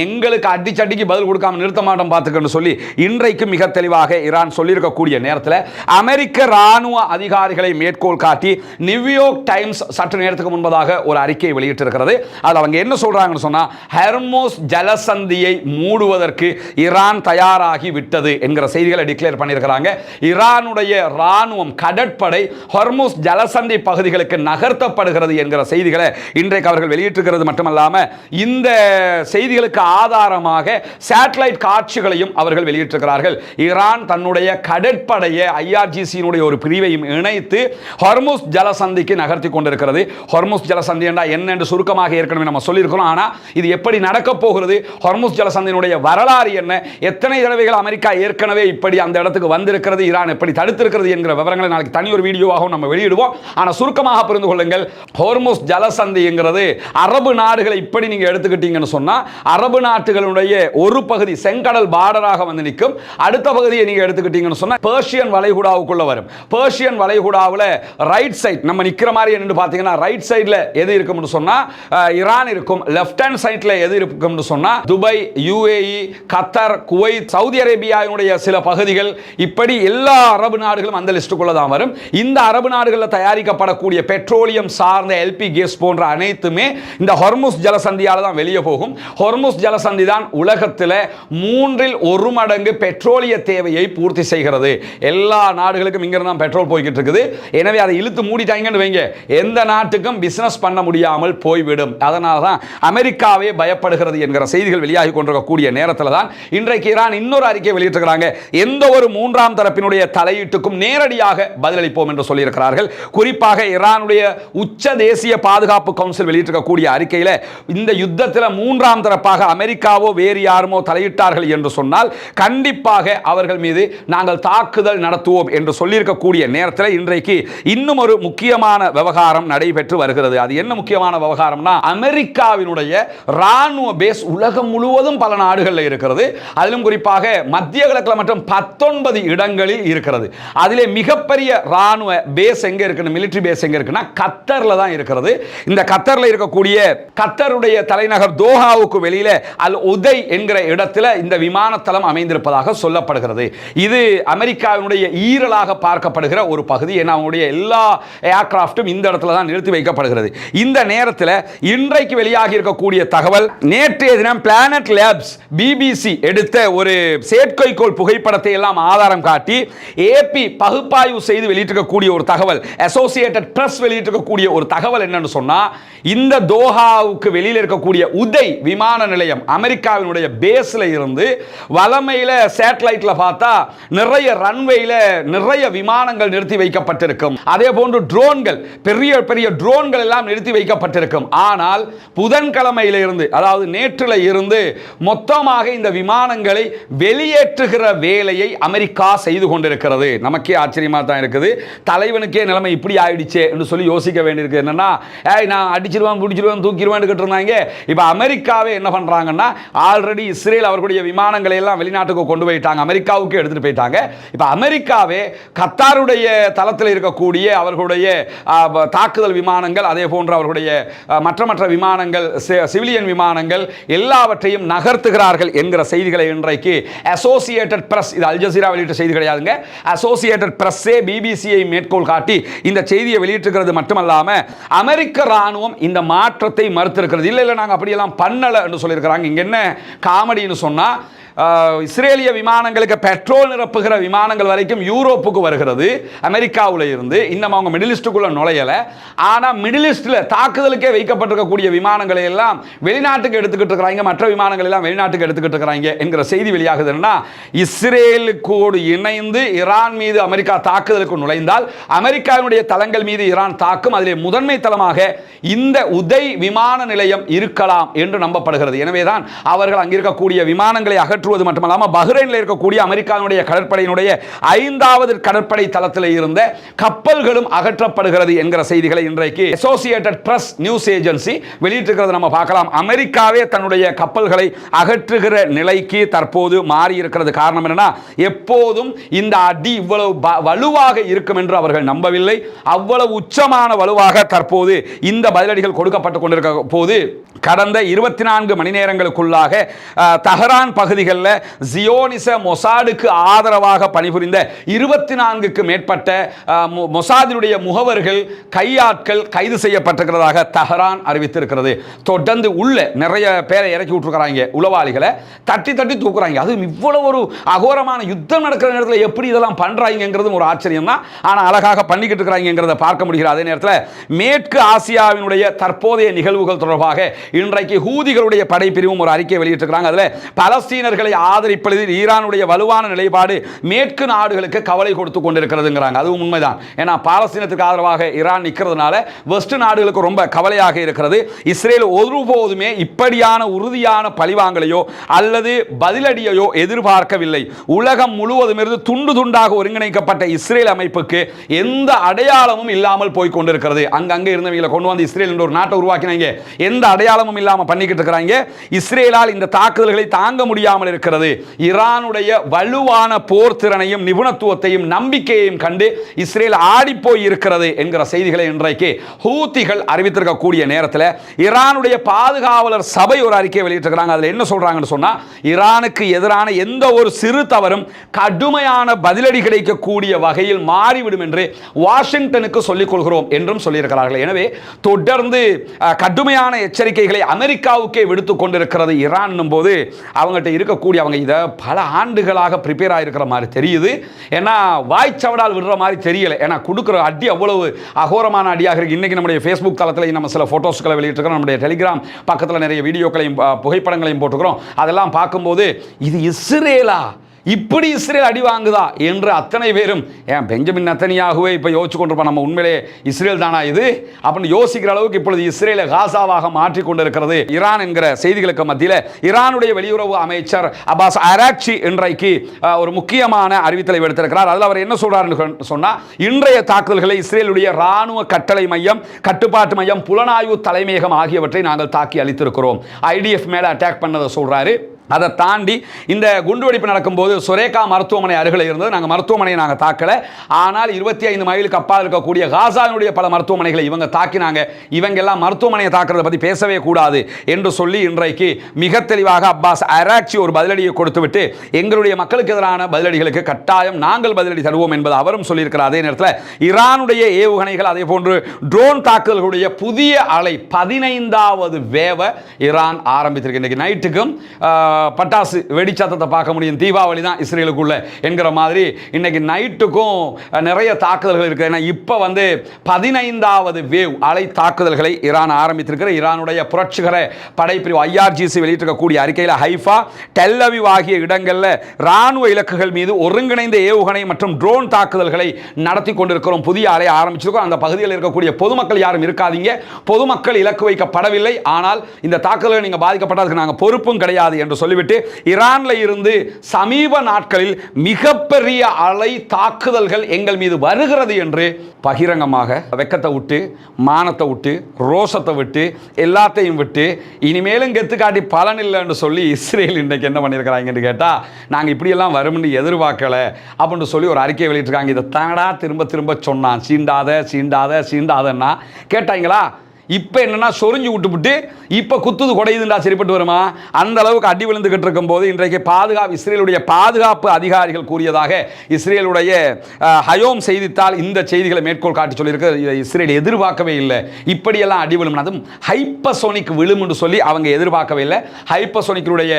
எங்களுக்கு அடிச்சடிக்கு பதில் கொடுக்காம நிறுத்த மாட்டோம் பார்த்துக்கன்னு சொல்லி இன்றைக்கு மிக தெளிவாக ஈரான் சொல்லியிருக்கக்கூடிய நேரத்தில் அமெரிக்க ராணுவ அதிகாரிகளை மேற்கோள் காட்டி நியூயோர்க் டைம்ஸ் சற்று நேரத்துக்கு முன்பதாக ஒரு அறிக்கை வெளியிட்டிருக்கிறது. அதில் அவங்க என்ன சொல்கிறாங்கன்னு சொன்னால் ஹெர்மோஸ் ஜலசந்தியை மூடுவதற்கு ஈரான் தயாராகி விட்டது என்கிற செய்திகளை டிக்ளேர் பண்ணியிருக்கிறாங்க. ஈரானுடைய இராணுவம் கடற்படை ஹொர்மோஸ் ஜலசந்தி பகுதிகளுக்கு நகர்த்தப்படுகிறது என்கிற செய்திகளை இன்றைக்கு அவர்கள் வெளியிட்டிருக்கிறது மட்டுமல்லாமல் இந்த செய்திகளுக்கு ஆதாரமாக சேட்டலைட் காட்சிகளையும் அவர்கள் வெளியிட்டிருக்கிறார்கள். ஈரான் தன்னுடைய கடற்படையை ஐஆர்ஜிசியினுடைய ஒரு பிரிவையும் இணைத்து ஹர்மோஸ் ஜலசந்திக்கு நகர்த்தி கொண்டிருக்கிறது. ஹொர்முஸ் ஜலசந்தி என்றால் என்ன என்று சுருக்கமாக ஏற்கனவே நம்ம சொல்லியிருக்கிறோம். ஆனால் இது எப்படி நடக்க போகிறது? ஹொர்முஸ் ஜலசந்தியினுடைய வரலாறு என்ன? எத்தனை தடவைகள் அமெரிக்கா ஏற்கனவே இப்படி அந்த இடத்துக்கு வந்திருக்கிறது? ஈரான் எப்படி தடுத்திருக்கிறது என்கிற விவரங்களை நாளைக்கு தனி ஒரு வீடியோவாகவும் நம்ம வெளியிடுவோம். ஆனால் சுருக்கமாக புரிந்து கொள்ளுங்கள். ஹோர்முஸ் ஜலசந்திங்கிறது அரபு நாடுகளை இப்படி நீங்கள் எடுத்துக்கிட்டீங்கன்னு சொன்னால் அரபு நாட்டுகளுடைய ஒரு பகுதி செங்கடல் பார்டராக வந்து நிற்கும். அடுத்த பகுதியை நீங்கள் எடுத்துக்கிட்டீங்கன்னு சொன்னால் பேர்ஷியன் வளைகுடாவுக்குள்ளே வரும். பேர்ஷியன் வளைகுடாவில் ரைட் சைட் நம்ம நிற்கிற மாதிரி என்னன்னு பார்த்தீங்கன்னா ரைட் சைடில் எது இருக்கும்னு சொன்னால் ஈரான் இருக்கும். லெஃப்ட் ஹேண்ட் சைடில் எது இருக்கும்னு சொன்னால் Dubai UAE Qatar Kuwait Saudi அரேபியாவினுடைய சில பகுதிகள். இப்படி எல்லா அரபு நாடுகளும் அந்த லிஸ்ட்டுக்குள்ளே தான் வரும். இந்த அரபு நாடுகளில் தயாரிக்கப்படக்கூடிய பெட்ரோலியம் சார்ந்த எல்பி கேஸ் போன்ற அனைத்துமே இந்த ஹொர்முஸ் ஜலசந்தியால் தான் வெளியே போகும். ஹொர்முஸ் ஜலசந்தி தான் உலகத்தில் மூன்றில் ஒரு மடங்கு பெட்ரோலிய தேவையை பூர்த்தி செய்கிறது. எல்லா நாடுகளுக்கும் இங்கிருந்து தான் பெட்ரோல் போய்கிட்டு இருக்குது. எனவே அதை இழுத்து மூடிட்டாங்கன்னு வைங்க. எந்த நாட்டுக்கும் பிசினஸ் பண்ண முடியாமல் போய்விடும். அதனால தான் அமெரிக்காவே பயப்படுகிறது என்கிற செய்திகள் வெளியாகி கொண்டிருக்கக்கூடிய நேரத்தில் தான் இன்றைக்கு ஈரான் இன்னொரு அறிக்கை வெளியிட்டிருக்கிறாங்க. எந்த ஒரு மூன்றாம் தரப்பினுடைய தலையீட்டுக்கும் நேரடியாக பதிலளிப்போம் என்று சொல்லியிருக்கிறார்கள். குறிப்பாக ஈரானுடைய உச்ச தேசிய பாதுகாப்பு கவுன்சில் வெளியிட்டிருக்கக்கூடிய அறிக்கையில் இந்த யுத்தத்தில் மூன்றாம் தரப்பாக அமெரிக்காவோ வேறு யாருமோ தலையிட்டார்கள் என்று சொன்னால் கண்டிப்பாக அவர்கள் மீது நாங்கள் தாக்குதல் நடத்துவோம் என்று சொல்லியிருக்கக்கூடிய நேரத்தில் இன்றைக்கு இன்னும் ஒரு முக்கியமான விவகாரம் நடைபெற்று வருகிறது. அது என்ன முக்கியமான விவகாரம்னா அமெரிக்காவினுடைய ராணுவ பேஸ் உலகம் முழுவதும் பல நாடுகளில் இருக்கிறது. அதிலும் குறிப்பாக மத்திய கிழக்கில் மற்றும் பத்தொன்பது இடங்களில் இருக்கிறது. அதிலே மிகப்பெரிய ராணுவ பேஸ் எங்க இருக்கு மிலிட்டரி பேஸ் எங்க இருக்குன்னா கத்தர்ல தான் இருக்கிறது. இந்த கத்தர்ல இருக்கக்கூடிய கத்தருடைய தலைநகர் தோஹாவுக்கு வெளியில அல் உதை என்கிற இடத்துல இந்த விமானத்தளம் அமைந்திருப்பதாக சொல்லப்படுகிறது. இது அமெரிக்காவினுடைய ஈரலாக பார்க்கப்படுகிற ஒரு பகுதி. ஏன்னா அவங்களுடைய எல்லா ஏர்கிராஃப்டும் இந்த இடத்துல தான் நிறுத்தி வைக்கப்படுகிறது. இந்த நேரத்தில் இன்றைக்கு வெளியாகி இருக்கக்கூடிய தகவல் நேற்றைய தினம் பிளானட் லேப்ஸ் பிபிசி எடுத்த ஒரு செயற்கைக்கோள் புகைப்படத்தை எல்லாம் ஆதாரம் காட்டி ஏபி பகுப்பாய்வு செய்து வெளியிட்டிருக்கக்கூடிய ஒரு தகவல் அசோசியேட்டட் பிரஸ் வெளியிட்டிருக்கக்கூடிய ஒரு தகவல் என்னன்னு சொன்னால் இந்த தோஹாவுக்கு வெளியில் இருக்கக்கூடிய உதை விமான நிலையம் அமெரிக்காவினுடைய பேஸில் இருந்து வலமையில சேட்டலைட்டில் பார்த்தா நிறைய ரன்வேயில் நிறைய விமானங்கள் நிறுத்தி வைக்கப்பட்டிருக்கும். அதே போல் போன்று ட்ரோன்கள் பெரிய பெரிய ட்ரோன்கள் எல்லாம் நிறுத்தி வைக்கப்பட்டிருக்கும். ஆனால் புதன்கிழமையில இருந்து அதாவது நேற்றுல இருந்து மொத்தமாக இந்த விமானங்களை வெளியேற்றுகிற வேலையை அமெரிக்கா செய்து கொண்டிருக்கிறது. நமக்கே ஆச்சரியமாக தான் இருக்குது. தலைவனுக்கே நிலைமை இப்படி ஆயிடுச்சே என்று சொல்லி யோசிக்க வேண்டியிருக்கு. என்னன்னா ஏய் நான் அடிச்சிருவேன் பிடிச்சிருவேன் தூக்கிடுவேன் இருந்தாங்க. இப்போ அமெரிக்காவே என்ன பண்ணுறாங்கன்னா ஆல்ரெடி இஸ்ரேல் அவர்களுடைய விமானங்களை எல்லாம் வெளிநாட்டுக்கு கொண்டு போயிட்டாங்க. அமெரிக்காவுக்கு எடுத்துகிட்டு போயிட்டாங்க. இப்போ அமெரிக்காவே கத்தாருடைய தளத்தில் இருக்கக்கூடிய அவர் அவர்களுடைய தாக்குதல் விமானங்கள் அதே போன்று அவர்களுடைய மற்ற மற்ற விமானங்கள் சிவிலியன் விமானங்கள் எல்லாவற்றையும் நகர்த்துகிறார்கள் என்கிற செய்திகளை இன்றைக்கு அசோசியேட்டட் பிரஸ் இது அல்ஜசீரா வெளியிட்ட செய்தி கிடையாதுங்க. அசோசியேட்டட் பிரஸ்ஸே பிபிசியை மேற்கோள் காட்டி இந்த செய்தியை வெளியிட்டிருக்கிறது மட்டுமல்லாமல் அமெரிக்க ராணுவம் இந்த மாற்றத்தை மறுத்திருக்கிறது. இல்லை இல்லை நாங்கள் அப்படியெல்லாம் பண்ணலை என்று சொல்லியிருக்கிறாங்க. இங்கே என்ன? காமெடின்னு சொன்னால் இஸ்ரேலிய விமானங்களுக்கு பெட்ரோல் நிரப்புகிற விமானங்கள் வரைக்கும் யூரோப்புக்கு வருகிறது. அமெரிக்காவில் இருந்து. இன்னும் அவங்க மிடில் ஈஸ்ட்டுக்குள்ளே நுழையலை. ஆனால் மிடில் ஈஸ்ட்டில் தாக்குதலுக்கே வைக்கப்பட்டிருக்கக்கூடிய விமானங்களை எல்லாம் வெளிநாட்டுக்கு எடுத்துக்கிட்டு இருக்கிறாங்க. மற்ற விமானங்கள் எல்லாம் வெளிநாட்டுக்கு எடுத்துக்கிட்டு இருக்கிறாங்க என்கிற செய்தி வெளியாகுதுன்னா இஸ்ரேலுக்கோடு இணைந்து ஈரான் மீது அமெரிக்கா தாக்குதலுக்கு நுழைந்தால் அமெரிக்காவினுடைய தளங்கள் மீது ஈரான் தாக்கும் அதிலே முதன்மை தளமாக இந்த உதய் விமான நிலையம் இருக்கலாம் என்று நம்பப்படுகிறது. எனவே தான் அவர்கள் அங்கிருக்கக்கூடிய விமானங்களை அகற்றுவது மட்டுமல்லாமல் பஹ்ரைனில் இருக்கக்கூடிய அமெரிக்காவினுடைய கடற்படையினுடைய ஐந்தாவது கடற்படை தளத்தில் இருந்த கப்பல்களும் அகற்றப்படுகிறது என்கிற செய்திகளை இன்றைக்கு அசோசியேட்டட் பிரஸ் நியூஸ் ஏஜென்சி வெளியிட்டிருக்கிறது நம்ம பார்க்கலாம். அமெரிக்காவே தன்னுடைய கப்பல்களை அகற்றுகிற நிலைக்கு தற்போது மாறி இருக்கிறது காரணம் என்னன்னா எப்போதும் இந்த அடி இவ்வளவு ப- வலுவாக இருக்கும் என்று அவர்கள் நம்பவில்லை. அவ்வளவு உச்சமான வலுவாக தற்போது இந்த பதிலடிகள் கொடுக்கப்பட்டு கொண்டிருக்க போது கடந்த இருபத்தி நான்கு மணி நேரங்களுக்குள்ளாக தஹரான் பகுதிகளில் ஜியோனிச மொசாடுக்கு ஆதரவாக பணிபுரிந்த இருபத்தி நான்குக்கு மேற்பட்ட மொ- மொசாதினுடைய முகவர்கள் கையாட்கள் கைது செய்யப்பட்டிருக்கிறதாக தஹரான் அறிவித்திருக்கிறது. தொடர்ந்து உள்ள நிறைய பேரை இறக்கி விட்டுருக்கிறாங்க உளவாளிகளை. தட்டி தட்டி தூக்குறாங்க. அது இவ்வளவு ஒரு அகோரமான யுத்தம் நடக்கிற நேரத்தில் எப்படி இதெல்லாம் பண்ணுறாங்கிறதும் ஒரு ஆச்சரியம் தான். ஆனால் அழகாக பண்ணிக்கிட்டு இருக்கிறாங்கிறத பார்க்க முடிகிற அதே நேரத்தில் மேற்கு ஆசியாவினுடைய தற்போதைய நிகழ்வுகள் தொடர்பாக இன்றைக்கு ஹூதிகளுடைய படைப்பிரிவும் ஒரு அறிக்கை வெளியிட்டிருக்கிறாங்க. அதில் பலஸ்தீனர்களை ஆதரிப்பதில் ஈரானுடைய வலுவான நிலைப்பாடு மேற்கு நாடுகளுக்கு கவலை கொடுத்து கொண்டிருக்கிறதுங்கிறாங்க. அதுவும் உண்மைதான். ஏன்னா பாலஸ்தீனத்துக்கு ஆதரவாக ஈரான் நிற்கிறதுனால வெஸ்ட் நாடுகளுக்கு ரொம்ப கவலையாக இருக்கிறது. இஸ்ரேல் ஒருபோதுமே இப்படியான உறுதியான பழிவாங்கலையோ அல்லது பதிலடியையோ எதிர்பார்க்கவில்லை. உலகம் முழுவதும் இருந்து துண்டு துண்டாக ஒருங்கிணைக்கப்பட்ட இஸ்ரேல் அமைப்புக்கு எந்த அடையாளமும் இல்லாமல் போய் கொண்டிருக்கிறது. அங்கங்கே இருந்தவங்களை கொண்டு வந்து இஸ்ரேல் என்ற ஒரு நாட்டை உருவாக்கினாங்க. எந்த அடையாளம் அடையாளமும் இல்லாமல் பண்ணிக்கிட்டு இருக்கிறாங்க. இஸ்ரேலால் இந்த தாக்குதல்களை தாங்க முடியாமல் இருக்கிறது. ஈரானுடைய வலுவான போர் திறனையும் நிபுணத்துவத்தையும் நம்பிக்கையையும் கண்டு இஸ்ரேல் ஆடிப்போய் இருக்கிறது என்கிற செய்திகளை இன்றைக்கு ஹூத்திகள் அறிவித்திருக்கக்கூடிய நேரத்தில் ஈரானுடைய பாதுகாவலர் சபை ஒரு அறிக்கை வெளியிட்டிருக்கிறாங்க. அதில் என்ன சொல்கிறாங்கன்னு சொன்னால் ஈரானுக்கு எதிரான எந்த ஒரு சிறு தவறும் கடுமையான பதிலடி கிடைக்கக்கூடிய வகையில் மாறிவிடும் என்று வாஷிங்டனுக்கு சொல்லிக் கொள்கிறோம் என்றும் சொல்லியிருக்கிறார்கள். எனவே தொடர்ந்து கடுமையான எச்சரிக்கை எச்சரிக்கைகளை அமெரிக்காவுக்கே விடுத்து கொண்டிருக்கிறது ஈரான் போது அவங்ககிட்ட இருக்கக்கூடிய அவங்க இதை பல ஆண்டுகளாக ப்ரிப்பேர் ஆகிருக்கிற மாதிரி தெரியுது. ஏன்னா வாய்ச்சவடால் விடுற மாதிரி தெரியலை. ஏன்னா கொடுக்குற அடி அவ்வளவு அகோரமான அடியாக இருக்குது இன்றைக்கி நம்முடைய ஃபேஸ்புக் தளத்தில் நம்ம சில ஃபோட்டோஸ்களை வெளியிட்டிருக்கிறோம். நம்முடைய டெலிகிராம் பக்கத்தில் நிறைய வீடியோக்களையும் புகைப்படங்களையும் போட்டுக்கிறோம் அதெல்லாம் பார்க்கும்போது இது இஸ்ரேலா? இப்படி இஸ்ரேல் அடி வாங்குதா என்று அத்தனை பேரும் ஏன் பெஞ்சமின் நத்தனியாகவே? இப்போ யோசிச்சு கொண்டிருப்போம் நம்ம உண்மையிலே இஸ்ரேல் தானா இது? அப்படின்னு யோசிக்கிற அளவுக்கு இப்பொழுது இஸ்ரேலை காசாவாக மாற்றி கொண்டிருக்கிறது ஈரான் என்கிற செய்திகளுக்கு மத்தியில் ஈரானுடைய வெளியுறவு அமைச்சர் அபாஸ் அராக்சி இன்றைக்கு ஒரு முக்கியமான அறிவித்தலை எடுத்திருக்கிறார். அதில் அவர் என்ன சொல்றாருன்னு சொன்னால் இன்றைய தாக்குதல்களை இஸ்ரேலுடைய ராணுவ கட்டளை மையம் கட்டுப்பாட்டு மையம் புலனாய்வு தலைமையகம் ஆகியவற்றை நாங்கள் தாக்கி அளித்திருக்கிறோம் ஐடிஎஃப் மேலே அட்டாக் பண்ணதை சொல்கிறாரு அதை தாண்டி இந்த குண்டுவெடிப்பு நடக்கும்போது சுரேகா மருத்துவமனை அருகில் இருந்தது. நாங்கள் மருத்துவமனையை நாங்கள் தாக்கலை. ஆனால் இருபத்தி ஐந்து மைலுக்கு அப்பால் இருக்கக்கூடிய காசாவினுடைய பல மருத்துவமனைகளை இவங்க தாக்கினாங்க. இவங்க எல்லாம் மருத்துவமனையை தாக்குறதை பற்றி பேசவே கூடாது என்று சொல்லி இன்றைக்கு மிக தெளிவாக அப்பாஸ் அராக்சி ஒரு பதிலடியை கொடுத்துவிட்டு எங்களுடைய மக்களுக்கு எதிரான பதிலடிகளுக்கு கட்டாயம் நாங்கள் பதிலடி தருவோம் என்பது அவரும் சொல்லியிருக்கிறார். அதே நேரத்தில் ஈரானுடைய ஏவுகணைகள் அதே போன்று ட்ரோன் தாக்குதல்களுடைய புதிய அலை பதினைந்தாவது வேவ ஈரான் ஆரம்பித்திருக்கு. இன்றைக்கு நைட்டுக்கும் பட்டாசு வெடிச்சத்தத்தை பார்க்க முடியும். தீபாவளி தான் இஸ்ரேலுக்குள்ள என்கிற மாதிரி இன்னைக்கு நைட்டுக்கும் நிறைய தாக்குதல்கள் இருக்குது. ஏன்னா இப்போ வந்து பதினைந்தாவது வேவ் அலை தாக்குதல்களை ஈரான் ஆரம்பித்திருக்கிற ஈரானுடைய புரட்சிகர படைப்பிரிவு ஐஆர்ஜிசி வெளியிட்டிருக்கக்கூடிய அறிக்கையில் ஹைஃபா டெல்லவிவ் ஆகிய இடங்களில் ராணுவ இலக்குகள் மீது ஒருங்கிணைந்த ஏவுகணை மற்றும் ட்ரோன் தாக்குதல்களை நடத்தி கொண்டிருக்கிறோம். புதிய அலை ஆரம்பிச்சிருக்கோம். அந்த பகுதியில் இருக்கக்கூடிய பொதுமக்கள் யாரும் இருக்காதீங்க. பொதுமக்கள் இலக்கு வைக்கப்படவில்லை. ஆனால் இந்த தாக்குதல்கள் நீங்கள் பாதிக்கப்பட்டதுக்கு நாங்கள் பொறுப்பும் கிடையாது என்று சொல்லிவிட்டு ஈரானில் இருந்து சமீப நாட்களில் மிகப்பெரிய அலை தாக்குதல்கள் எங்கள் மீது வருகிறது என்று பகிரங்கமாக வெக்கத்தை விட்டு மானத்தை விட்டு ரோஷத்தை விட்டு எல்லாத்தையும் விட்டு இனிமேலும் கெத்துக்காட்டி பலன் இல்லைன்னு சொல்லி இஸ்ரேல் இன்றைக்கு என்ன பண்ணியிருக்கிறாங்கன்னு கேட்டால் நாங்கள் இப்படியெல்லாம் வரும்னு எதிர்பார்க்கலை அப்படின்னு சொல்லி ஒரு அறிக்கை வெளியிட்டிருக்காங்க. இதை தாடா திரும்ப திரும்ப சொன்னான். சீண்டாத சீண்டாத சீண்டாதன்னா கேட்டாங்களா? இப்போ என்னென்னா சொரிஞ்சு விட்டுவிட்டு இப்போ குத்துது குடையுதுண்டா சரிப்பட்டு வருமா? அந்த அளவுக்கு அடி விழுந்துகிட்டு இருக்கும்போது இன்றைக்கு பாதுகாப்பு இஸ்ரேலுடைய பாதுகாப்பு அதிகாரிகள் கூறியதாக இஸ்ரேலுடைய ஹயோம் செய்தித்தாள் இந்த செய்திகளை மேற்கோள் காட்டி சொல்லியிருக்க. இஸ்ரேல் எதிர்பார்க்கவே இல்லை. இப்படியெல்லாம் அடி விழும். அதுவும் ஹைப்பசோனிக் விழும் என்று சொல்லி அவங்க எதிர்பார்க்கவே இல்லை. ஹைப்பசோனிக்கினுடைய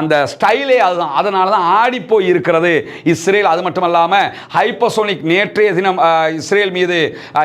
அந்த ஸ்டைலே அதுதான். அதனால தான் ஆடிப்போய் இருக்கிறது இஸ்ரேல். அது மட்டும் இல்லாமல் ஹைப்பசோனிக் நேற்றைய தினம் இஸ்ரேல் மீது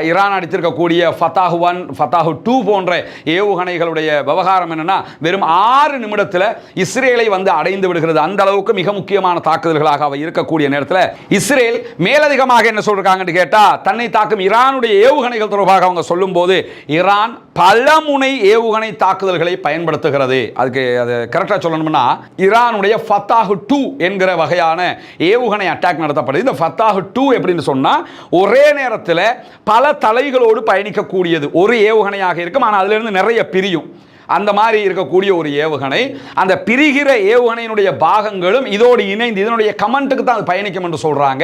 ஈரான் அடித்திருக்கக்கூடிய ஃபத்தாஹு ஒன் ஃபத்தாஹு டூ போன்ற ஏவுகணைகளுடைய விவகாரம் என்னன்னா வெறும் ஆறு நிமிடத்தில் இஸ்ரேலை வந்து அடைந்து விடுகிறது. அந்த அளவுக்கு மிக முக்கியமான தாக்குதல்களாக அவை இருக்கக்கூடிய நேரத்தில் இஸ்ரேல் மேலதிகமாக என்ன சொல்றாங்கன்னு கேட்டால் தன்னை தாக்கும் ஈரானுடைய ஏவுகணைகள் தொடர்பாக அவங்க சொல்லும்போது ஈரான் பலமுனை ஏவுகணை தாக்குதல்களை பயன்படுத்துகிறது. அதுக்கு அது கரெக்டாக சொல்லணும்னா ஈரானுடைய ஃபத்தாஹு டூ என்கிற வகையான ஏவுகணை அட்டாக் நடத்தப்படுது. இந்த ஃபத்தாஹு டூ எப்படின்னு சொன்னால் ஒரே நேரத்தில் பல தலைகளோடு பயணிக்கக்கூடியது. ஒரு ஏவுகணையாக இருக்கும். ஆனால் அதிலிருந்து நிறைய பிரியும். அந்த மாதிரி இருக்கக்கூடிய ஒரு ஏவுகணை அந்த பிரிகிற ஏவுகணையினுடைய பாகங்களும் இதோடு இணைந்து இதனுடைய கமெண்ட்டுக்கு தான் அது பயணிக்கும் என்று சொல்கிறாங்க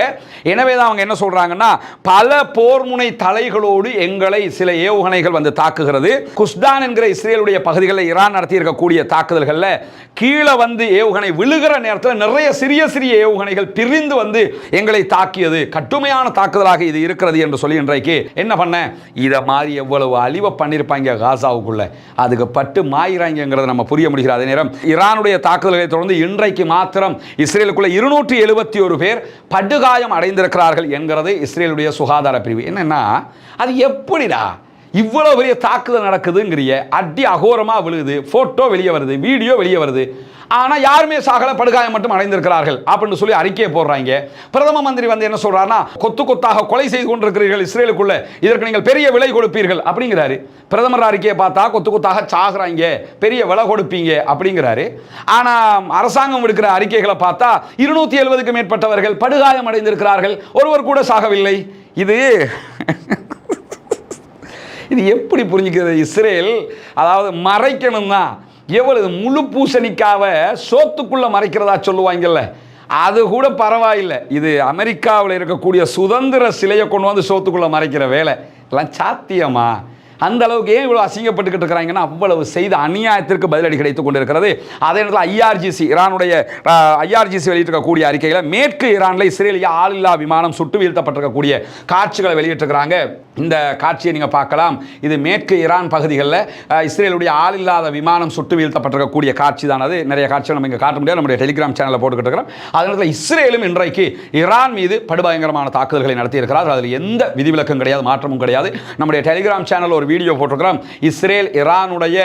எனவே தான் அவங்க என்ன சொல்கிறாங்கன்னா பல போர்முனை தலைகளோடு எங்களை சில ஏவுகணைகள் வந்து தாக்குகிறது. குஸ்தான் என்கிற இஸ்ரேலுடைய பகுதிகளில் ஈரான் நடத்தி இருக்கக்கூடிய தாக்குதல்களில் கீழே வந்து ஏவுகணை விழுகிற நேரத்தில் நிறைய சிறிய சிறிய ஏவுகணைகள் பிரிந்து வந்து எங்களை தாக்கியது. கட்டுமையான தாக்குதலாக இது இருக்கிறது என்று சொல்லி இன்றைக்கு என்ன பண்ண? இதை மாதிரி எவ்வளவு அழிவை பண்ணியிருப்பாங்க காசாவுக்குள்ள. அதுக்கு பட்டு மாயிறாங்கிறத நம்ம புரிய முடிகிறது. அதே நேரம் ஈரானுடைய தாக்குதல்களை தொடர்ந்து இன்றைக்கு மாத்திரம் இஸ்ரேலுக்குள்ள இருநூற்றி எழுபத்தி ஒரு பேர் படுகாயம் அடைந்திருக்கிறார்கள் என்கிறது இஸ்ரேலுடைய சுகாதார பிரிவு. என்னன்னா அது எப்படிடா இவ்வளவு பெரிய தாக்குதல் நடக்குதுங்கிறிய அடி அகோரமாக விழுகுது ஃபோட்டோ வெளியே வருது வீடியோ வெளியே வருது. ஆனால் யாருமே சாகல படுகாயம் மட்டும் அடைந்திருக்கிறார்கள் அப்படின்னு சொல்லி அறிக்கையை போடுறாங்க. பிரதம மந்திரி வந்து என்ன சொல்கிறாருன்னா கொத்து கொத்தாக கொலை செய்து கொண்டிருக்கிறீர்கள் இஸ்ரேலுக்குள்ள இதற்கு நீங்கள் பெரிய விலை கொடுப்பீர்கள் அப்படிங்கிறாரு. பிரதமர் அறிக்கையை பார்த்தா கொத்து கொத்தாக சாகுறாங்க பெரிய விலை கொடுப்பீங்க அப்படிங்கிறாரு. ஆனால் அரசாங்கம் விடுக்கிற அறிக்கைகளை பார்த்தா இருநூத்தி எழுபதுக்கு மேற்பட்டவர்கள் படுகாயம் அடைந்திருக்கிறார்கள் ஒருவர் கூட சாகவில்லை. இது இது எப்படி புரிஞ்சுக்கிறது? இஸ்ரேல் அதாவது மறைக்கணும் தான் எவ்வளவு முழு பூசணிக்காவை சோத்துக்குள்ள மறைக்கிறதா சொல்லுவாங்கல்ல? அது கூட பரவாயில்லை. இது அமெரிக்காவில் இருக்கக்கூடிய சுதந்திர சிலையை கொண்டு வந்து சோத்துக்குள்ள மறைக்கிற வேலை. எல்லாம் சாத்தியமா? அந்த அளவுக்கு ஏன் இவ்வளோ அசிங்கப்பட்டுக்கிட்டு இருக்கிறாங்கன்னா அவ்வளவு செய்த அநியாயத்திற்கு பதிலடி கிடைத்து கொண்டிருக்கிறது. அதே நேரத்தில் ஐஆர்ஜிசி ஈரானுடைய ஐஆர்ஜிசி வெளியிட்டிருக்கக்கூடிய அறிக்கையில் மேற்கு ஈரானில் இஸ்ரேலிய ஆளில்லா விமானம் சுட்டு வீழ்த்தப்பட்டிருக்கக்கூடிய காட்சிகளை வெளியிட்டிருக்கிறாங்க. இந்த காட்சியை நீங்கள் பார்க்கலாம். இது மேற்கு ஈரான் பகுதிகளில் இஸ்ரேலுடைய இஸ்ரேலுடைய ஆளில்லாத விமானம் சுட்டு வீழ்த்தப்பட்டிருக்கக்கூடிய காட்சி தான் அது. நிறைய காட்சிகள் நம்ம இங்கே காட்ட முடியாது. நம்முடைய டெலிகிராம் சேனலில் போட்டுக்கிட்டு இருக்கிறோம். அதனால இஸ்ரேலும் இன்றைக்கு ஈரான் மீது படுபயங்கரமான தாக்குதல்களை நடத்தியிருக்கிறார். அதில் எந்த விதிவிலக்கும் கிடையாது மாற்றமும் கிடையாது. நம்முடைய டெலிகிராம் சேனலில் ஒரு வீடியோ போட்டிருக்கிறோம். இஸ்ரேல் ஈரானுடைய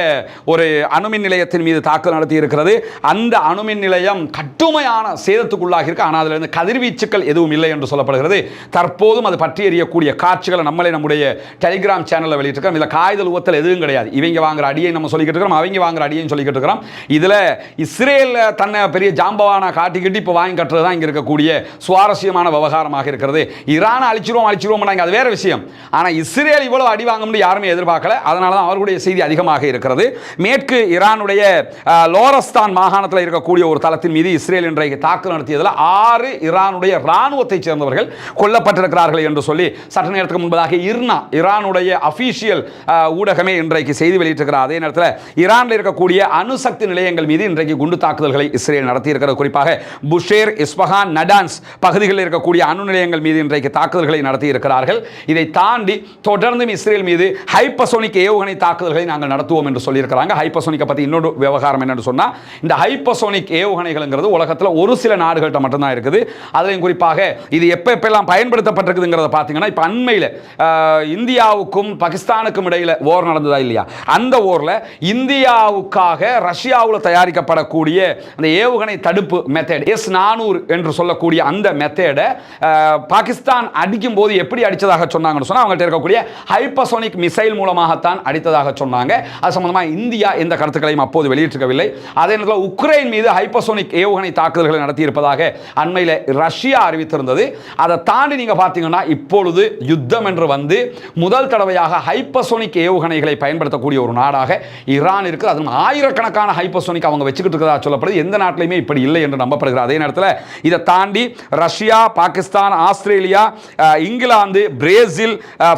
ஒரு அணுமின் நிலையத்தின் மீது தாக்குதல் நடத்தி இருக்கிறது அந்த அணுமின் நிலையம் கட்டுமையான சேதத்துக்குள்ளாகி இருக்கு ஆனால் அதிலிருந்து கதிர்வீச்சுக்கள் எதுவும் இல்லை என்று சொல்லப்படுகிறது. தற்போதும் அது பற்றி எறியக்கூடிய காட்சிகளை நம்மளே நம்முடைய டெலிகிராம் சேனலில் வெளியிட்டிருக்கோம் இதில் காய்தல் ஊத்தல் எதுவும் கிடையாது. இவங்க வாங்குற அடியை நம்ம சொல்லிக்கிட்டு இருக்கிறோம். அவங்க வாங்குற அடியையும் சொல்லிக்கிட்டு இருக்கிறோம். இதில் இஸ்ரேலில் தன்னை பெரிய ஜாம்பவானா காட்டிக்கிட்டு இப்போ வாங்கி கட்டுறது தான் இங்கே இருக்கக்கூடிய சுவாரஸ்யமான விவகாரமாக இருக்கிறது. ஈரானை அழிச்சிருவோம் அழிச்சிருவோம்னாங்க அது வேறு விஷயம். ஆனால் இஸ்ரேல் இவ்வளோ அடி வாங்கும்னு யாருமே எதிர்பார்க்கல. அதனால தான் அவர்களுடைய செய்தி அதிகமாக இருக்கிறது. மேற்கு ஈரானுடைய லோரஸ்தான் மாகாணத்தில் இருக்கக்கூடிய ஒரு தளத்தின் மீது இஸ்ரேல் இன்றைக்கு தாக்குதல் நடத்தியதில் ஆறு ஈரானுடைய இராணுவத்தைச் சேர்ந்தவர்கள் கொல்லப்பட்டிருக்கிறார்கள் என்று சொல்லி சற்று நேரத்துக்கு முன்பதாக இர்னா ஈரானுடைய அஃபீஷியல் ஊடகமே இன்றைக்கு செய்தி வெளியிட்டிருக்கிறார் அதே நேரத்தில் ஈரானில் இருக்கக்கூடிய அணுசக்தி நிலையங்கள் மீது இன்றைக்கு குண்டு தாக்குதல்களை இஸ்ரேல் நடத்தியிருக்கிறது. குறிப்பாக புஷேர் இஸ்பஹான் நடான்ஸ் பகுதிகளில் இருக்கக்கூடிய அணு நிலையங்கள் மீது இன்றைக்கு தாக்குதல்களை நடத்தி இருக்கிறார்கள் இதை தாண்டி தொடர்ந்தும் இஸ்ரேல் மீது ஹைப்பசோனிக் ஏவுகணை தாக்குதல்களை நாங்கள் நடத்துவோம் என்று சொல்லியிருக்கிறாங்க. ஹைப்பசோனிக்கை பற்றி இன்னொரு விவகாரம் என்னன்னு சொன்னால் இந்த ஹைப்பசோனிக் ஏவுகணைகள்ங்கிறது உலகத்தில் ஒரு சில நாடுகள்கிட்ட மட்டும்தான் இருக்குது. அதுலையும் குறிப்பாக இது எப்போ எப்பெல்லாம் பயன்படுத்தப்பட்டிருக்குதுங்கிறத பார்த்தீங்கன்னா இப்போ அண்மையில் இந்தியாவுக்கும் பாகிஸ்தானுக்கும் இடையில் ஓர் நடந்ததா இல்லையா? அந்த ஓரில் இந்தியாவுக்காக ரஷ்யாவில் தயாரிக்கப்படக்கூடிய அந்த ஏவுகணை தடுப்பு மெத்தட் எஸ் நானூறு என்று சொல்லக்கூடிய அந்த மெத்தேடை பாகிஸ்தான் அடிக்கும் போது எப்படி அடித்ததாக சொன்னாங்கன்னு சொன்னால் அவங்கள்ட்ட இருக்கக்கூடிய ஹைப்பசோனிக் மிசைல் மூலமாகத்தான் அடித்ததாக சொன்னாங்க. அது சம்பந்தமாக இந்தியா எந்த கருத்துக்களையும் அப்போது வெளியிட்டிருக்கவில்லை. அதே நேரத்தில் உக்ரைன் மீது ஹைப்பசோனிக் ஏவுகணை தாக்குதல்களை நடத்தியிருப்பதாக அண்மையில் ரஷ்யா அறிவித்திருந்தது. அதை தாண்டி நீங்கள் பார்த்தீங்கன்னா இப்பொழுது யுத்தம் என்று வந்து வந்து முதல் தடவையாக ஹைப்பசோனிக் ஏவுகணைகளை பயன்படுத்தக்கூடிய ஒரு நாடாக ஈரான் இருக்குது அதுவும் ஆயிரக்கணக்கான ஹைப்பசோனிக் அவங்க வச்சுக்கிட்டு இருக்கிறதா சொல்லப்படுது. எந்த நாட்டிலையுமே இப்படி இல்லை என்று நம்பப்படுகிறது. அதே நேரத்தில் இதை தாண்டி ரஷ்யா பாகிஸ்தான் ஆஸ்திரேலியா இங்கிலாந்து பிரேசில்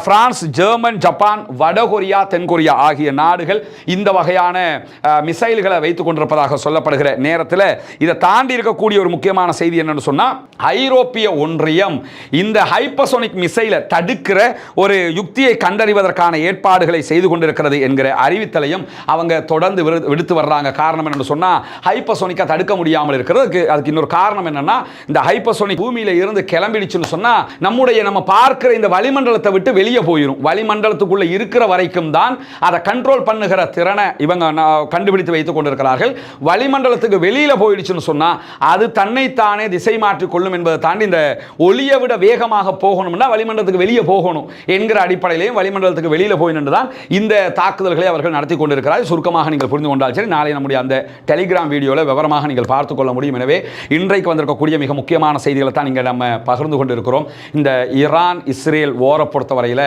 பிரான்ஸ் ஜெர்மன் ஜப்பான் வடகொரியா தென்கொரியா ஆகிய நாடுகள் இந்த வகையான மிசைல்களை வைத்துக் கொண்டிருப்பதாக சொல்லப்படுகிற நேரத்தில் இதை தாண்டி இருக்கக்கூடிய ஒரு முக்கியமான செய்தி என்னன்னு சொன்னா ஐரோப்பிய ஒன்றியம் இந்த ஹைப்பசோனிக் மிசைலை தடுக்கிற ஒரு யுக்தியை கண்டறிவதற்கான ஏற்பாடுகளை செய்து கொண்டிருக்கிறது என்கிற அறிவித்தலையும் அவங்க தொடர்ந்து விடுத்து வர்றாங்க. காரணம் என்னன்னு சொன்னால் ஹைப்பசோனிக்கா தடுக்க முடியாமல் இருக்கிறதுக்கு அதுக்கு இன்னொரு காரணம் என்னென்னா இந்த ஹைப்பசோனிக் பூமியில் இருந்து கிளம்பிடுச்சுன்னு சொன்னால் நம்முடைய நம்ம பார்க்கிற இந்த வளிமண்டலத்தை விட்டு வெளியே போயிடும் வளிமண்டலத்துக்குள்ளே இருக்கிற வரைக்கும் தான் அதை கண்ட்ரோல் பண்ணுகிற திறனை இவங்க கண்டுபிடித்து வைத்துக் கொண்டிருக்கிறார்கள். வளிமண்டலத்துக்கு வெளியில் போயிடுச்சுன்னு சொன்னால் அது தன்னைத்தானே திசை மாற்றிக்கொள்ளும் என்பதை தாண்டி இந்த ஒளியை விட வேகமாக போகணும்னா வளிமண்டலத்துக்கு வெளியே போகணும். என்கிற அடிப்படையிலையும் வளிமண்டலத்துக்கு வெளியில் போய் நின்று தான் இந்த தாக்குதல்களை அவர்கள் நடத்தி கொண்டிருக்கிறார் சுருக்கமாக நீங்கள் புரிந்து கொண்டால் சரி நாளை நம்முடைய அந்த டெலிகிராம் வீடியோவில் விவரமாக நீங்கள் பார்த்து கொள்ள முடியும். எனவே இன்றைக்கு வந்திருக்கக்கூடிய மிக முக்கியமான செய்திகளை தான் இங்கே நம்ம பகிர்ந்து கொண்டிருக்கிறோம். இந்த ஈரான் இஸ்ரேல் ஓரை பொறுத்தவரையில்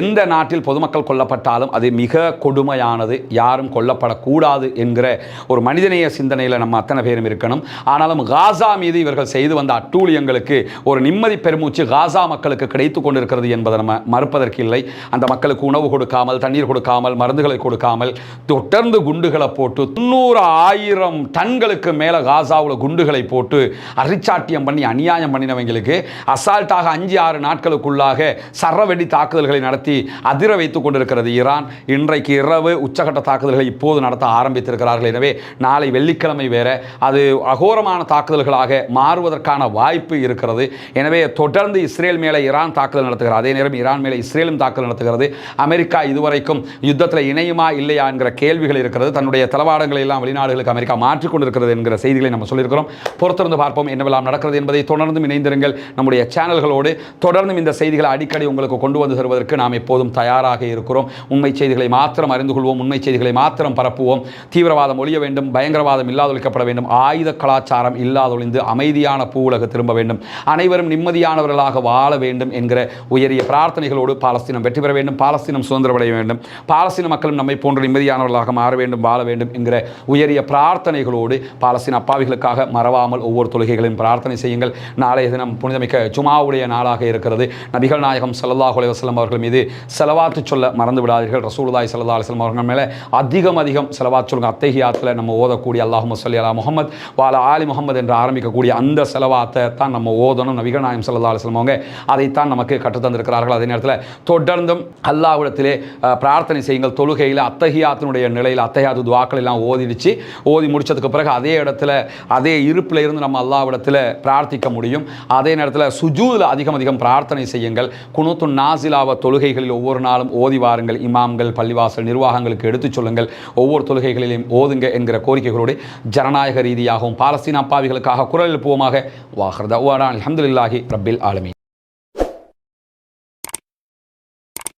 எந்த நாட்டில் பொதுமக்கள் கொல்லப்பட்டாலும் அது மிக கொடுமையானது. யாரும் கொல்லப்படக்கூடாது என்கிற ஒரு மனிதநேய சிந்தனையில் நம்ம அத்தனை பேரும் இருக்கணும். ஆனாலும் காசா மீது இவர்கள் செய்து வந்த அட்டூழியங்களுக்கு ஒரு நிம்மதி பெருமூச்சு காசா மக்களுக்கு கிடைத்து கொண்டிருக்கிறது என்பதை நம்ம மறுப்பதற்கு இல்லை அந்த மக்களுக்கு உணவு கொடுக்காமல் தண்ணீர் கொடுக்காமல் மருந்துகளை கொடுக்காமல் தொடர்ந்து குண்டுகளை போட்டு தொண்ணூறு ஆயிரம் டன்களுக்கு மேலே காசாவில் குண்டுகளை போட்டு அரிச்சாட்டியம் பண்ணி அநியாயம் பண்ணினவங்களுக்கு அசால்ட்டாக அஞ்சு ஆறு நாட்களுக்குள்ளாக சரவெடி தாக்குதல்களை நடத்தி அதிர வைத்துக் கொண்டிருக்கிறது ஈரான். இன்றைக்கு இரவு உச்சகட்ட தாக்குதல்களை இப்போது நடத்த ஆரம்பித்திருக்கிறார்கள். எனவே நாளை வெள்ளிக்கிழமை வேற அது அகோரமான தாக்குதல்களாக மாறுவதற்கான வாய்ப்பு இருக்கிறது. எனவே தொடர்ந்து இஸ்ரேல் மேலே ஈரான் தாக்குதல் நடத்துகிறது அதே நேரம் ஈரான் மேலே இஸ்ரேலும் தாக்கல் நடத்துகிறது. அமெரிக்கா இதுவரைக்கும் யுத்தத்தில் இணையுமா இல்லையா என்கிற கேள்விகள் இருக்கிறது. தன்னுடைய தளவாடங்களை எல்லாம் வெளிநாடுகளுக்கு அமெரிக்கா மாற்றிக்கொண்டிருக்கிறது என்கிற செய்திகளை நம்ம சொல்லியிருக்கிறோம். பொறுத்திருந்து பார்ப்போம் என்னவெல்லாம் நடக்கிறது என்பதை தொடர்ந்தும் இணைந்திருங்கள். நம்முடைய சேனல்களோடு தொடர்ந்தும் இந்த செய்திகளை அடிக்கடி உங்களுக்கு கொண்டு வந்து தருவதற்கு நாம் எப்போதும் தயாராக இருக்கிறோம். உண்மை செய்திகளை மாத்திரம் அறிந்து கொள்வோம். உண்மை செய்திகளை மாத்திரம் பரப்புவோம். தீவிரவாதம் ஒழிய வேண்டும். பயங்கரவாதம் இல்லாதொழிக்கப்பட வேண்டும். ஆயுத கலாச்சாரம் இல்லாதொழிந்து அமைதியான பூவுலகு திரும்ப வேண்டும். அனைவரும் நிம்மதியானவர்களாக வாழ வேண்டும் என்கிற உயரிய பிரார்த்தனைகள் பிரார்த்தனைகளோடு பாலஸ்தீனம் வெற்றி பெற வேண்டும் பாலஸ்தீனம் சுதந்திரமடைய வேண்டும் பாலஸ்தீன மக்களும் நம்மை போன்ற நிம்மதியானவர்களாக மாற வேண்டும் வாழ வேண்டும் என்கிற உயரிய பிரார்த்தனைகளோடு பாலஸ்தீன அப்பாவிகளுக்காக மறவாமல் ஒவ்வொரு தொழுகைகளையும் பிரார்த்தனை செய்யுங்கள். நாளைய தினம் புனிதமிக்க ஜுமாவுடைய நாளாக இருக்கிறது. நபிகள் நாயகம் சல்லாஹ் அலுவலம் அவர்கள் மீது செலவாத்து சொல்ல மறந்து விடாதீர்கள். ரசூலுதாய் சல்லா அலுவலம் அவர்கள் மேலே அதிகம் அதிகம் செலவாத்து சொல்லுங்கள் அத்தகையாத்தில் நம்ம ஓதக்கூடிய அல்லாஹ் சொல்லி அலா முகமது வால ஆலி முகமது என்று ஆரம்பிக்கக்கூடிய அந்த செலவாத்தை தான் நம்ம ஓதணும். நபிகள் நாயகம் சல்லா அலுவலம் அவங்க அதைத்தான் நமக்கு கற்றுத்தந்திருக்கிறார்கள். அதே நேரத்தில் தொடர்ந்தும் அல்லாஹ்விடத்திலே பிரார்த்தனை செய்யுங்கள். தொழுகையில் அத்தகையாத்தினுடைய நிலையில் அத்தஹியாத்து துவாக்கள் எல்லாம் ஓதிடுச்சு. ஓதி முடிச்சதுக்கு பிறகு அதே இடத்துல அதே இருப்பில் இருந்து நம்ம அல்லாஹ்விடத்தில் பிரார்த்திக்க முடியும். அதே நேரத்தில் சுஜூதில் அதிகம் அதிகம் பிரார்த்தனை செய்யுங்கள். குணத்து நாசிலாவ தொழுகைகளில் ஒவ்வொரு நாளும் ஓதி வாருங்கள். இமாம்கள் பள்ளிவாசல் நிர்வாகங்களுக்கு எடுத்துச் சொல்லுங்கள். ஒவ்வொரு தொழுகைகளிலும் ஓதுங்க என்கிற கோரிக்கைகளோடு ஜனநாயக ரீதியாகவும் பாலஸ்தீன அப்பாவிகளுக்காக குரல் எழுப்புவோமாக வாஹர்தா அலமதுல்லாஹி ரபில் ஆலமி